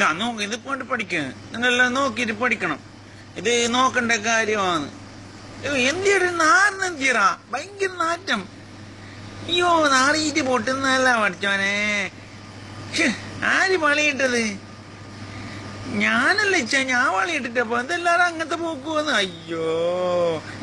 ഞാൻ നോക്കി ഇത് കൊണ്ട് പഠിക്കുക നിങ്ങളെല്ലാം നോക്കിയിട്ട് പഠിക്കണം. ഇത് നോക്കേണ്ട കാര്യമാണ്. എന്തിയൊരു നാറിന് എന്തിയറാ ഭയങ്കര നാറ്റം. അയ്യോ നാളീറ്റ് പൊട്ടുന്നല്ല പഠിച്ചോനെ ഛെ, ആര് പളിയിട്ടത് ഞാനല്ല ഇച്ച ഞാൻ വളിയിട്ടിട്ടപ്പോ എന്തെല്ലാരും അങ്ങനത്തെ പോക്കുവന്ന്. അയ്യോ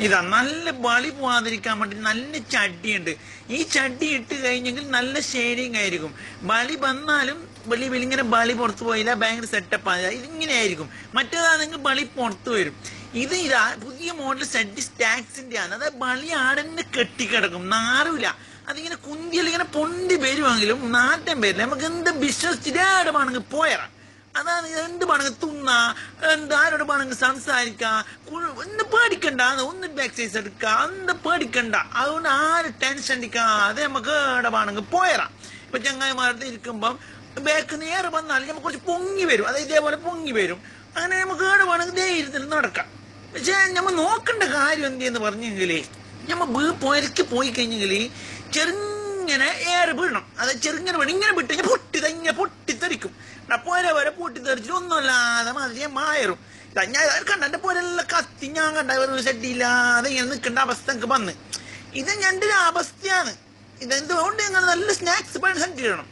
ഇതാ നല്ല വളി പോവാതിരിക്കാൻ വേണ്ടി നല്ല ചട്ടിയുണ്ട്. ഈ ചട്ടി ഇട്ട് കഴിഞ്ഞെങ്കിൽ നല്ല ഷെയ്ഡിങ് ആയിരിക്കും. വളി വന്നാലും വലിയ ഇങ്ങനെ ബളി പുറത്തു പോയില്ല ഭയങ്കര സെറ്റപ്പ് ആയ ഇതിങ്ങനെ ആയിരിക്കും മറ്റേതാണെങ്കിൽ ബളി പുറത്തു വരും. ഇത് ഇതാ പുതിയ മോഡൽ സെറ്റ് സ്റ്റാക്സിന്റെ ആണ്. അതായത് ബളി ആടന്നെ കെട്ടിക്കിടക്കും. നാറില്ല അതിങ്ങനെ കുന്തിയിൽ ഇങ്ങനെ പൊണ്ടി വരുമെങ്കിലും നാറ്റം വരില്ല നമുക്ക് എന്ത് ബിസിനസ് ചിരാടമാണെങ്കിൽ പോയറാം. അതാണ് എന്ത് പണങ്ങ്? തിന്ന എന്ത് ആരോട് പണങ്ങ് സംസാരിക്കാം? കു- ഒന്ന് പേടിക്കണ്ട ഒന്ന് എക്സസൈസ് എടുക്ക അന്ന് പേടിക്കണ്ട. അതുകൊണ്ട് ആര് ടെൻഷൻ അടിക്കാതെ നമുക്ക് ഇവിടെ പണങ്ങ് പോയറാം. ഇപ്പൊ ചങ്ങായിമാരുടെ ഇരിക്കുമ്പം ബാക്ക് നേരെ വന്നാൽ നമുക്ക് കുറച്ച് പൊങ്ങി വരും. അത് ഇതേപോലെ പൊങ്ങി വരും. അങ്ങനെ നമുക്ക് ഇവിടെ പണങ്ങ് ധൈര്യത്തിൽ നടക്കാം. പക്ഷേ നമ്മൾ നോക്കേണ്ട കാര്യം എന്തെന്ന് പറഞ്ഞെങ്കിൽ നമ്മ പോരക്ക് പോയി കഴിഞ്ഞെങ്കിൽ ചെറുങ്ങനെ ഏറെ വീഴണം. അത് ചെറുങ്ങനെ വീണം ഇങ്ങനെ വിട്ട് പൊട്ടി തന്നെ വരെ ഒന്നുമല്ലാതെ മാതിരി മായറും. ഞാൻ കണ്ട പോരെല്ലാം കത്തി ഞാൻ കണ്ട ഒരു സെറ്റില്ലാതെ ഇങ്ങനെ നിൽക്കേണ്ട അവസ്ഥ എനിക്ക് വന്ന്. ഇത് എന്റെ ഒരു അവസ്ഥയാണ്. ഇതെന്തുകൊണ്ട് ഞങ്ങൾ നല്ല സ്നാക്സ് പണി സെറ്റ് ചെയ്യണം